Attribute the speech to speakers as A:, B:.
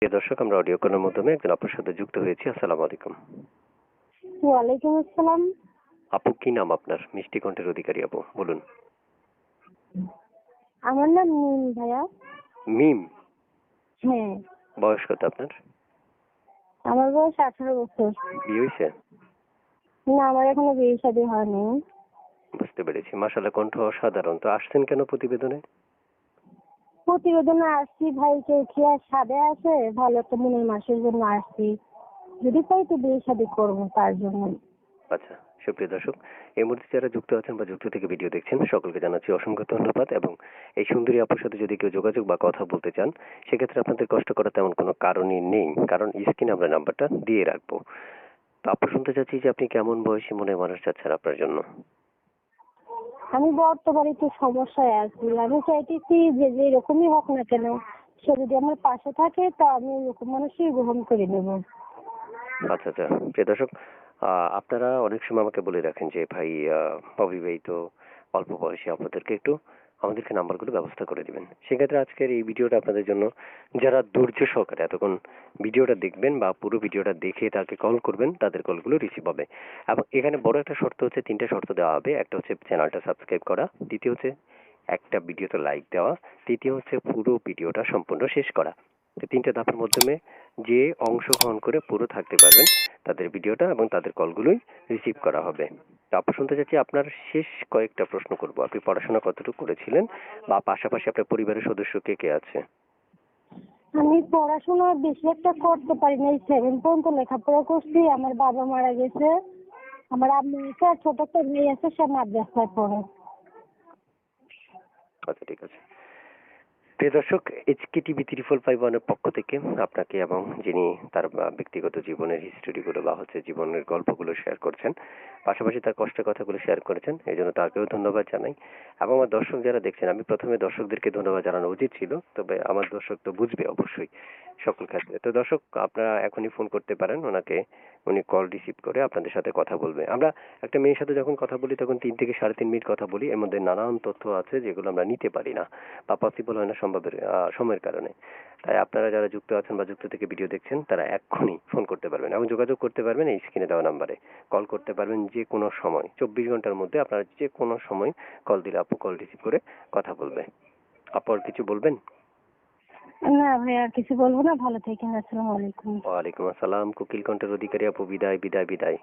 A: প্রিয় দর্শক আমরা অডিও কলের মাধ্যমে একজন আপুর সাথে যুক্ত হয়েছি। আসসালামু আলাইকুম।
B: ওয়ালাইকুম আসসালাম।
A: আপু কি নাম আপনার? মিষ্টি কণ্ঠের অধিকারী আপু বলুন।
B: আমার নাম মিম ভাইয়া।
A: মিম?
B: হ্যাঁ।
A: বয়স কত আপনার?
B: আমার বয়স আঠারো বছর।
A: বিয়ে হয়েছে?
B: না আমার এখনও বিয়ে শাদী হয়নি।
A: বুঝতে পেরেছি। মাসাল্লাহ কণ্ঠ অসাধারণ। তো আসছেন কেন প্রতিবেদনে?
B: প্রতিবেদনে আসছি ভাই কেউ কি আর সাদে আছে, ভালো একটা মনের মাসের জন্য আসছি। যদি পাই তো বিয়ে শাদী করব তার জন্য
A: আচ্ছা সুপ্রিয় দর্শক, এই মুহূর্তে যারা যুক্ত আছেন বা যুক্ত থেকে ভিডিও দেখছেন, সকলকে জানাচ্ছি অসংখ্য ধন্যবাদ এবং এই সুন্দরী আপুর সাথে যদি কেউ যোগাযোগ বা কথা বলতে চান, সেক্ষেত্রে আপনাদের কষ্ট করার তেমন কোনো কারণই নেই, কারণ স্ক্রিনে আমরা নাম্বারটা দিয়ে রাখব। তো আপু শুনতে চাচ্ছি যে আপনি কেমন বয়সী মনে মানুষ চাচ্ছেন আপনার জন্য?
B: আমি বর্তমানে একটু সমস্যায় আছি আমি চাইতেছি যে যে রকমই হোক না কেন, সে যদি আমার পাশে থাকে, তা আমি ওরকম মানুষই গ্রহণ করে নেব।
A: আচ্ছা আচ্ছা। প্রিয় দর্শক আপনারা অনেক সময় আমাকে বলে রাখেন যে, ভাই অবিবাহিত, অল্প বয়সে আপনাদেরকে একটু আমাদেরকে নাম্বারগুলো ব্যবস্থা করে দিবেন। সেক্ষেত্রে আজকের এই ভিডিওটা আপনাদের জন্য, যারা ধৈর্য সহকারে এতক্ষণ ভিডিওটা দেখবেন বা পুরো ভিডিওটা দেখে তাকে কল করবেন, তাদের কলগুলো রিসিভ হবে। এবং এখানে বড় একটা শর্ত হচ্ছে, তিনটা শর্ত দেওয়া হবে। একটা হচ্ছে চ্যানেলটা সাবস্ক্রাইব করা, দ্বিতীয় হচ্ছে একটা ভিডিওতে লাইক দেওয়া, তৃতীয় হচ্ছে পুরো ভিডিওটা সম্পূর্ণ শেষ করা। তো তিনটে ধাপের মাধ্যমে যে অংশগ্রহণ করে পুরো থাকতে পারবেন, তাদের ভিডিওটা এবং তাদের কলগুলোই রিসিভ করা হবে। আপু শুনতে চাচ্ছি আপনার শেষ কয়েকটা প্রশ্ন করব। আপনি পড়াশোনা কতটুকু করেছিলেন বা পাশাপাশি আপনার পরিবারের সদস্য কে কে আছে?
B: আমি পড়াশোনা বেশি একটা করতে পারি না সেভেন পর্যন্ত লেখাপড়া করছি আমার বাবা মারা গেছে আমার আম্মু আছে আর ছোট একটা মেয়ে আছে সে মাদ্রাসায় পড়ে।
A: আচ্ছা ঠিক আছে। প্রিয় দর্শক এইচকে টিভি ত্রিফল ফাইভ ওয়ানের পক্ষ থেকে আপনাকে এবং যিনি তার ব্যক্তিগত জীবনের হিস্টোরিগুলো বা হচ্ছে জীবনের গল্পগুলো শেয়ার করছেন পাশাপাশি তার কষ্টের কথাগুলো শেয়ার করেছেন, এই জন্য তাকেও ধন্যবাদ জানাই। এবং আমার দর্শক যারা দেখছেন, আমি প্রথমে দর্শকদেরকে ধন্যবাদ জানানো উচিত ছিল, তবে আমার দর্শক তো বুঝবে অবশ্যই সকল ক্ষেত্রে। তো দর্শক, আপনারা এখনই ফোন করতে পারেন, ওনাকে উনি কল রিসিভ করে আপনাদের সাথে কথা বলবে। আমরা একটা মেয়ের সাথে যখন কথা বলি, তখন তিন থেকে সাড়ে তিন মিনিট কথা বলি, এর মধ্যে নানান তথ্য আছে যেগুলো আমরা নিতে পারি না বা পসিবল হয় না সম্ভবের সময়ের কারণে। তাই আপনারা যারা যুক্ত আছেন বা যুক্ত থেকে ভিডিও দেখছেন, তারা এক্ষুনি ফোন করতে পারবেন। এবং যোগাযোগ করতে পারবেন এই স্ক্রিনে দেওয়া নাম্বারে কল করতে পারবেন যে কোনো সময় চব্বিশ ঘণ্টার মধ্যে আপনারা যে কোনো সময় কল দিলে আপু কল রিসিভ করে কথা বলবে। আপু আর কিছু বলবেন?
B: না ভাই আর কিছু বলব না ভালো থাকেন আসসালামু আলাইকুম।
A: ওয়ালাইকুম আসসালাম কোকিল কণ্ঠের অধিকারী আপু বিদায় বিদায় বিদায়।